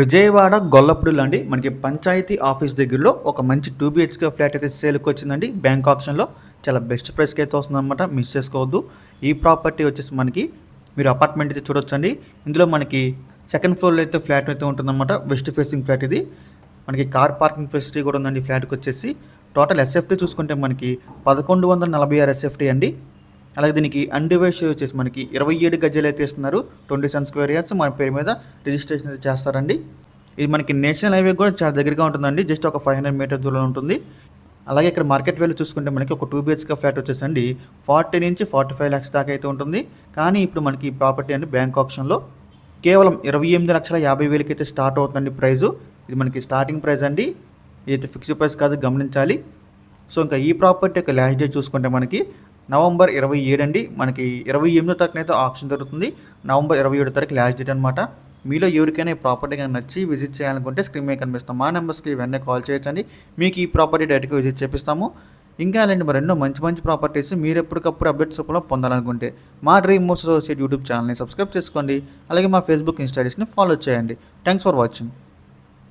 విజయవాడ గొల్లపూడిలో అండి మనకి పంచాయతీ ఆఫీస్ దగ్గరలో ఒక మంచి టూ బిహెచ్కే ఫ్లాట్ అయితే సేల్కి వచ్చిందండి. బ్యాంక్ ఆప్షన్లో చాలా బెస్ట్ ప్రైస్కి అయితే వస్తుందన్నమాట. మిస్ చేసుకోవద్దు. ఈ ప్రాపర్టీ వచ్చేసి మనకి మీరు అపార్ట్మెంట్ అయితే చూడొచ్చండి. ఇందులో మనకి సెకండ్ ఫ్లోర్లో అయితే ఫ్లాట్ అయితే ఉంటుందన్నమాట. వెస్ట్ ఫేసింగ్ ఫ్లాట్ ఇది. మనకి కార్ పార్కింగ్ ఫెసిలిటీ కూడా ఉందండి ఫ్లాట్కి వచ్చేసి. టోటల్ ఎస్ఎఫ్టీ చూసుకుంటే మనకి పదకొండు వందల నలభై ఆరు ఎస్ఎఫ్టీ అండి. అలాగే దీనికి అన్డివైస్ వచ్చేసి మనకి ఇరవై ఏడు గజాలు అయితే ఇస్తున్నారు. ట్వంటీ సెవెన్ స్క్వేర్ యార్డ్స్ మన పేరు మీద రిజిస్ట్రేషన్ అయితే చేస్తారండి. ఇది మనకి నేషనల్ హైవే కూడా చాలా దగ్గరగా ఉంటుందండి. జస్ట్ ఒక ఫైవ్ హండ్రెడ్ మీటర్ దూరంలో ఉంటుంది. అలాగే ఇక్కడ మార్కెట్ వాల్యూ చూసుకుంటే మనకి ఒక టూ బిహెచ్కే ఫ్లాట్ వచ్చేసండి. ఫార్టీ నుంచి ఫార్టీ ఫైవ్ ల్యాక్స్ దాకా అయితే ఉంటుంది. కానీ ఇప్పుడు మనకి ప్రాపర్టీ అండి బ్యాంక్ ఆప్షన్లో. కేవలం ఇరవై ఎనిమిది లక్షల యాభై వేలకి అయితే స్టార్ట్ అవుతుందండి ప్రైజు. ఇది మనకి స్టార్టింగ్ ప్రైస్ అండి. ఇదైతే ఫిక్స్డ్ ప్రైస్ కాదు గమనించాలి. సో ఇంకా ఈ ప్రాపర్టీ యొక్క లాస్ట్ డేట్ చూసుకుంటే మనకి నవంబర్ ఇరవై ఏడు అండి. మనకి ఇరవై ఎనిమిదో తారీఖునైతే ఆప్షన్ జరుగుతుంది. నవంబర్ ఇరవై ఏడో తారీఖు లాస్ట్ డేట్ అనమాట మీలో ఎవరికైనా ఈ ప్రాపర్టీ కానీ నచ్చి విజిట్ చేయాలనుకుంటే స్క్రీన్ మీద కనిపిస్తాం మా నెంబర్స్కి వెంటనే కాల్ చేయొచ్చండి. మీకు ఈ ప్రాపర్టీ డైరెక్ట్గా విజిట్ చేపిస్తాము. ఇంకా అలాంటి మరి ఎన్నో మంచి మంచి ప్రాపర్టీస్ మీరు ఎప్పటికప్పుడు అప్డేట్స్ రూపంలో పొందాలనుకుంటే మా డ్రీమ్ మోస్ట్ అసోసియేట్ యూట్యూబ్ ఛానల్ని సబ్స్క్రైబ్ చేసుకోండి. అలాగే మా ఫేస్బుక్ ఇన్స్టాగ్రామ్ని ఫాలో చేయండి. Thanks for watching